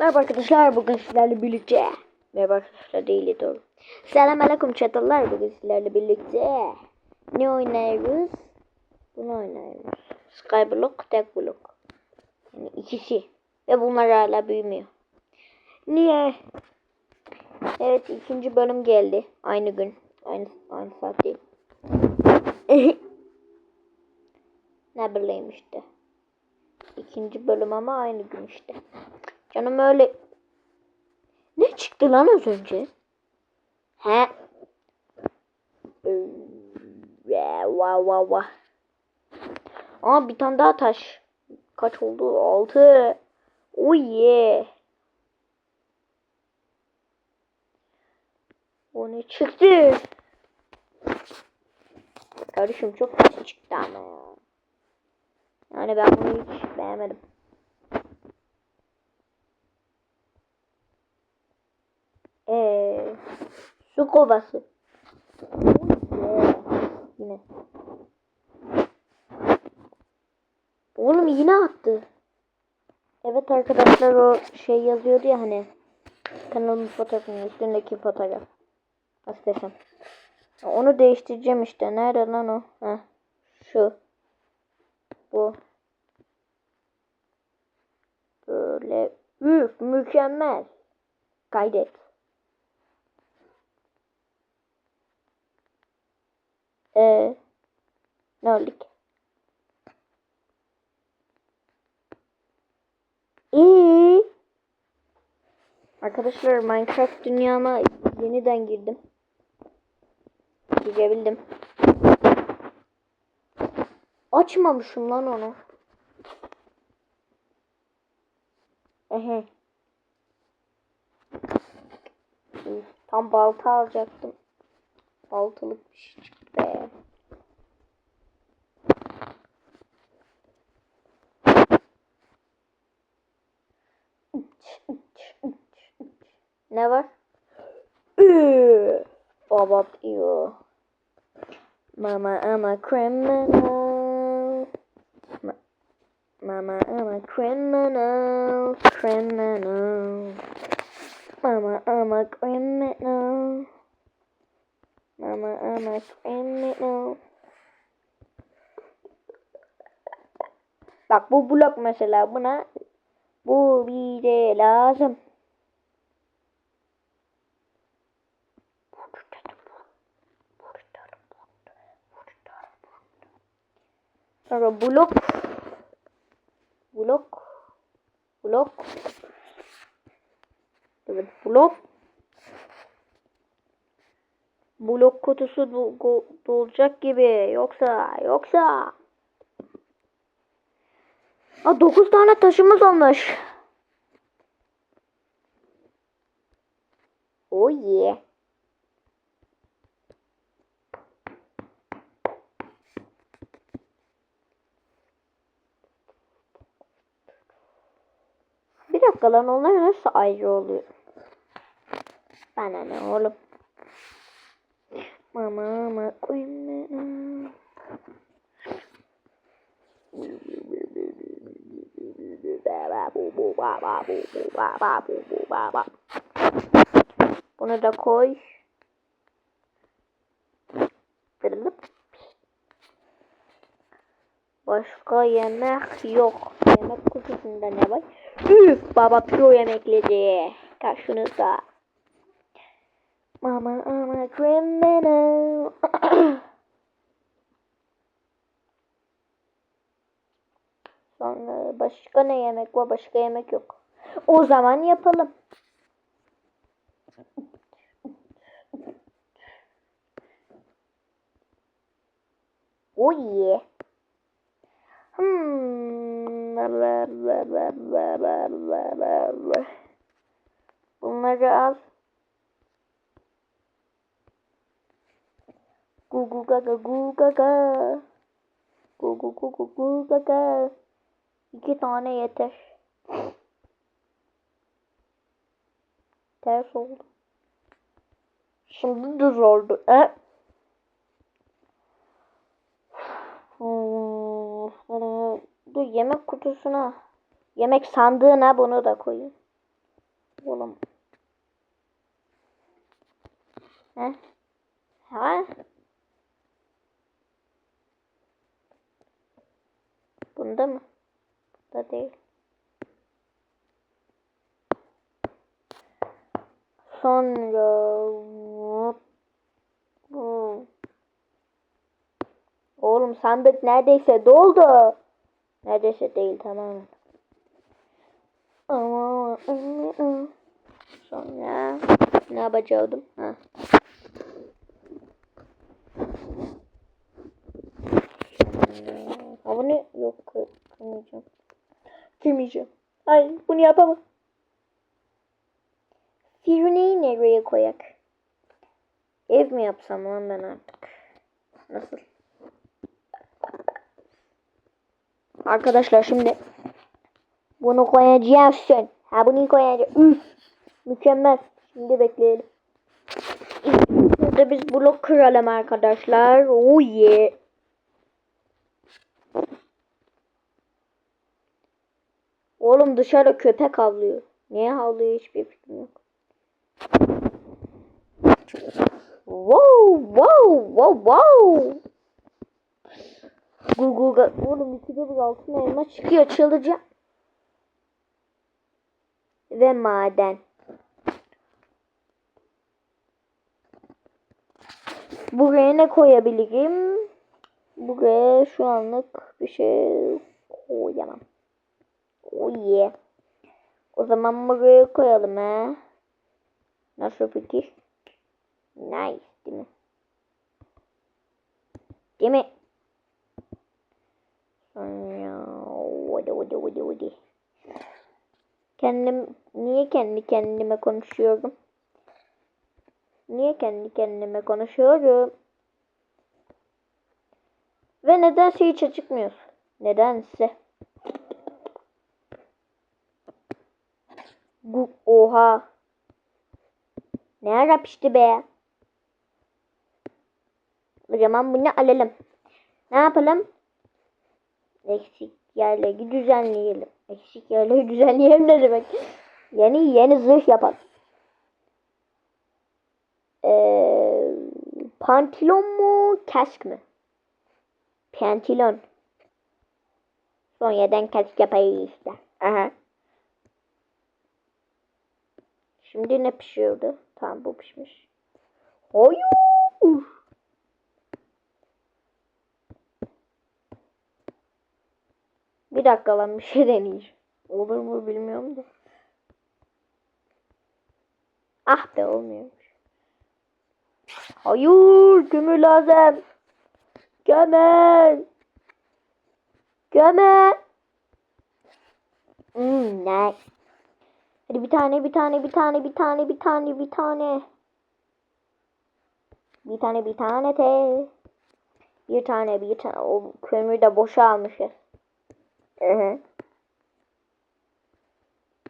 Merhaba arkadaşlar bugün sizlerle birlikte Merhaba arkadaşlar değil doğru. Selam aleyküm çatallar bugün sizlerle birlikte Ne oynuyoruz? Bunu oynuyoruz Skyblock tek blok Yani ikisi. Ve bunlar hala büyümüyor. Niye? Evet ikinci bölüm geldi. Aynı gün. Aynı, aynı saat değil. Ne bileyim işte. İkinci bölüm ama aynı gün işte Canım öyle ne çıktı lan az önce? He? Vah vah vah. Aa bir tane daha taş. Kaç oldu? Altı. Oh yeah. O ne çıktı? Kardeşim çok taş çıktı ama ya. Yani ben bunu hiç beğenmedim. Ee, su kovası. Yine. Oğlum yine attı. Evet arkadaşlar o şey yazıyordu ya hani. Kanalımın fotoğrafının üstündeki fotoğraf. Nasıl. Onu değiştireceğim işte. Nerede lan o? Heh. Şu. Bu. Böyle. Üf mükemmel. Kaydet. Ee, ne olduk? İyi. Arkadaşlar Minecraft dünyama yeniden girdim. Girebildim. Açmamışım lan onu. Ehe. Tam balta alacaktım. Baltalık bir şey çıktı be. Ne var? Baba diyor. Mama I'm a criminal. Ma- Mama I'm a criminal. Criminal. Mama I'm a criminal. Mama I'm a criminal. Bak bu blok mesela buna bu bize lazım. Sonra blok. Blok. Blok. Evet blok. Blok kutusu dolacak gibi. Yoksa yoksa. Aa 9 tane taşımız olmuş. Oh yeah. Bir dakika lan onlar nasıl ayrı oluyor? Bana ne oğlum? Mama mama koyma. Bunu da koy. Başka yemek yok. Yemek kutusunda ne var? Üf baba pro yemekleri. Karşınızda. Mama I'm a criminal. Sonra başka ne yemek var? Başka yemek yok. O zaman yapalım. Oh yeah. Hmm. Bunları al. Gugu gaga gu gaga. Gugu gugu gu gaga. İki tane yeter. Ters oldu. Şimdi düz oldu. E? Hmm, Dur yemek kutusuna. Yemek sandığına bunu da koyayım. Oğlum. He? Ha? Bunda mı? Bunda değil. Sonra bu. Oğlum sandık neredeyse doldu. Neredeyse değil tamam. Ama sonra ne yapacaktım? Ha. Ha bunu yok kırmayacağım. Kırmayacağım. Hayır bunu yapamam. Firune'yi nereye koyak? Ev mi yapsam lan ben artık? Nasıl? Arkadaşlar şimdi bunu koyacaksın. Ha bunu koyacağım. Üf, mükemmel. Şimdi bekleyelim. Burada biz blok kıralım arkadaşlar. Oh yeah. Oğlum dışarı köpek havlıyor. Niye havlıyor hiçbir fikrim yok. Wow, wow, wow, wow. Google, oğlum ikide bir altın elma çıkıyor çalacağım. Ve maden. Buraya ne koyabilirim? Buraya şu anlık bir şey koyamam. Oh yeah. O zaman buraya koyalım ha. Nasıl fikir? Nice değil mi? Değil mi? Sonra vadi vadi vadi vadi. Kendim niye kendi kendime konuşuyorum? Niye kendi kendime konuşuyorum? Ve nedense hiç acıkmıyorsun. Nedense. Bu oha. Ne ara pişti be? O zaman bunu alalım. Ne yapalım? Eksik yerleri düzenleyelim. Eksik yerleri düzenleyelim ne demek? Yeni yeni zırh yapalım. Ee, pantolon mu? Kask mı? Pantolon. Sonradan kask yapayım işte. Aha. Şimdi ne pişiyordu? Tamam bu pişmiş. Hayır. Bir dakika lan bir şey deneyeceğim. Olur mu bilmiyorum da. Ah be olmuyormuş. Hayır kömür lazım. Kömür. Kömür. Hmm, nice. Hadi bir tane, bir tane, bir tane, bir tane, bir tane, bir tane. Bir tane, bir tane te. Bir tane, bir tane. O kömürü de boşa almışız. Hı.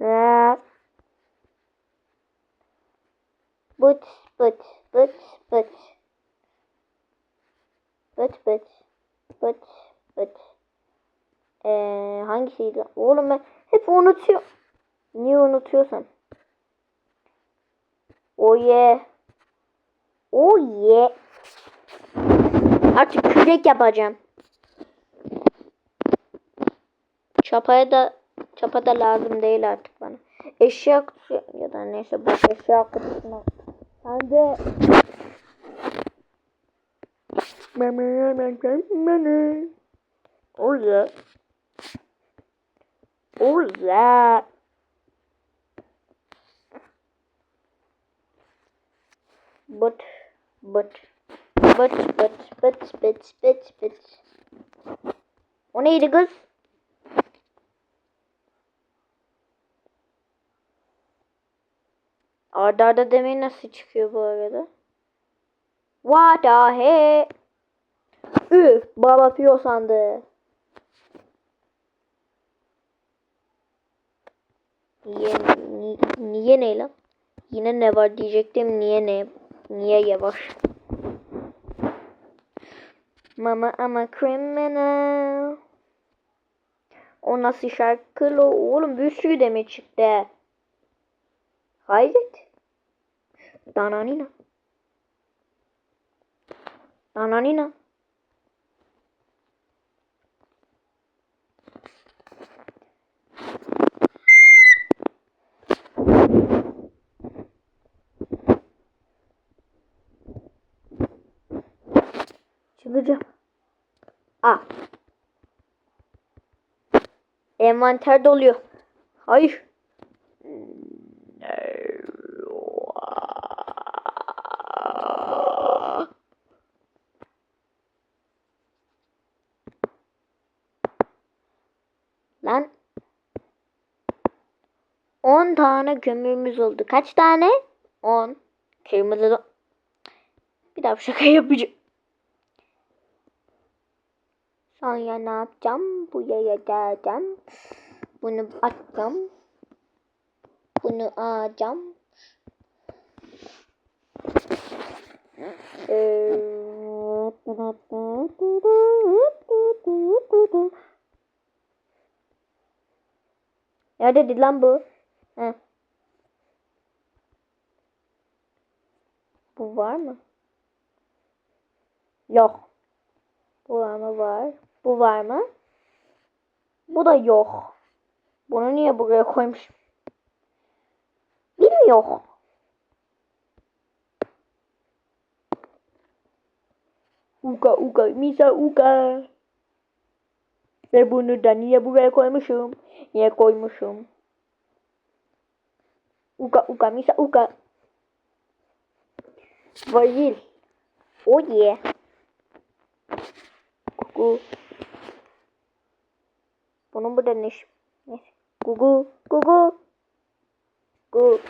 Ha. But, but, but, but. But, but, but, but. Ee, hangisiydi? Oğlum ben hep unutuyorum. Niye unutuyorsan? Oh yeah. Oh yeah. Artık kürek yapacağım. Çapaya da çapa da lazım değil artık bana. Eşya kutusu ya da neyse bu eşya kutusuna. Ben de Oh yeah. Oh yeah. But, but, but, but, but, but, but, but. O neydi kız? Arda arda demeyi nasıl çıkıyor bu arada? What the he? Üf, baba piyo sandı. Niye, ni, niye ne lan? Yine ne var diyecektim. Niye ne? Niye yavaş? Mama ama criminal. O nasıl şarkı lo? Oğlum bir sürü demir çıktı. Hayret. Dananina. Dananina. Çıldıracağım. A. Envanter doluyor. Hayır. Lan. 10 tane kömürümüz oldu. Kaç tane? 10. Kırmızı da... Bir daha şaka yapacağım. Sonra ne yapacağım? Buraya geleceğim. Bunu atacağım. Bunu alacağım. Neredeydi lan bu? Heh. Bu var mı? Yok. Bu var mı? Var. Bu var mı? Bu da yok. Bunu niye buraya koymuş? Bilmiyor. Uga uga misa uga. Ve bunu da niye buraya koymuşum? Niye koymuşum? Uga uga misa uga. Varil. O ye. Gugu. Bunun burada ne iş? Gugu. Gugu. Gugu.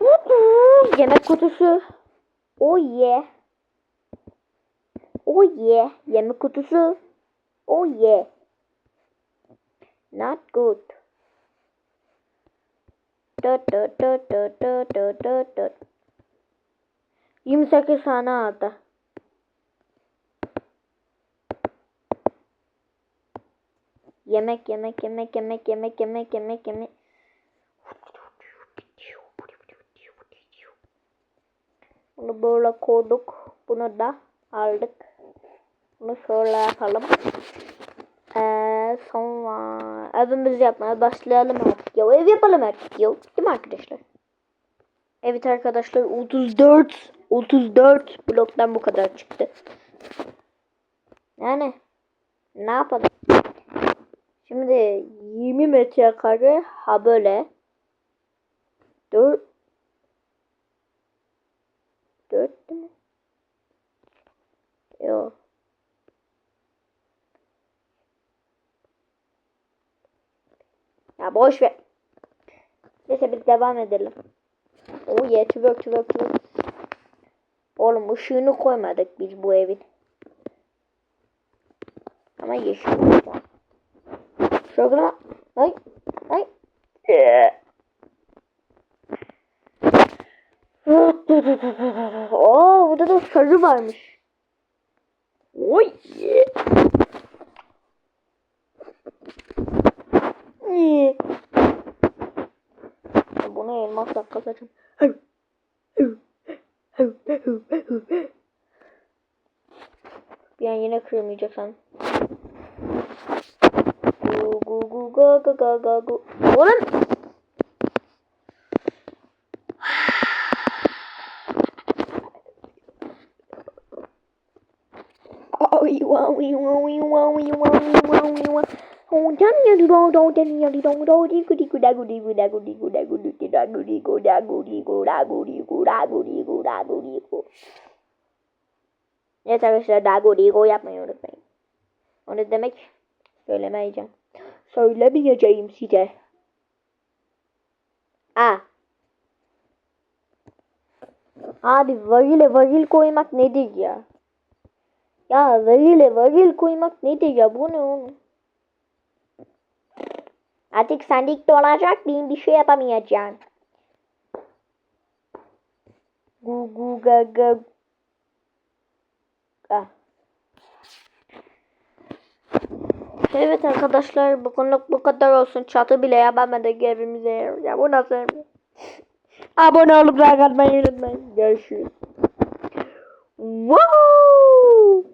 Gugu. Yemek kutusu. O ye. O ye. Yemek kutusu. O ye. Not good. Dört dört dört dört dört dört dört dört. 28 tane aldı. Yemek yemek yemek yemek yemek yemek yemek yemek. Bunu böyle koyduk. Bunu da aldık. Bunu şöyle yapalım. Ee, sonra evimizi yapmaya başlayalım artık. Ya ev yapalım artık ya. Değil mi arkadaşlar? Evet arkadaşlar 34 34 bloktan bu kadar çıktı. Yani ne yapalım? Şimdi 20 metrekare ha böyle 4 4 değil mi? Yok. Ya boş ver. Neyse biz devam edelim. O ye tüvök tüvök tüvök. Oğlum ışığını koymadık biz bu evin. Ama yeşil olacak. Şöyle ay ay. Oo burada da sarı varmış. Oy. abi. Bunu elmas dakika saçım. Bir an yine kırmayacaksan. Go go go go go go go go. Oğlum. Owie, wowie, wowie, wowie, wowie, wowie, wowie. Evet arkadaşlar Dago Digo yapmayı unutmayın. Onu demek söylemeyeceğim. Söylemeyeceğim size. A. Abi varile varil koymak nedir ya? Ya varile varil koymak nedir ya? Bu ne oğlum? Artık sendikte olacak mıyım? Bir şey yapamayacağım. Gu gu ga ga. Ah. Evet arkadaşlar bugünlük bu kadar olsun. Çatı bile yapamadık evimize. Ya bu nasıl? Abone olup like atmayı unutmayın. Görüşürüz. Wow!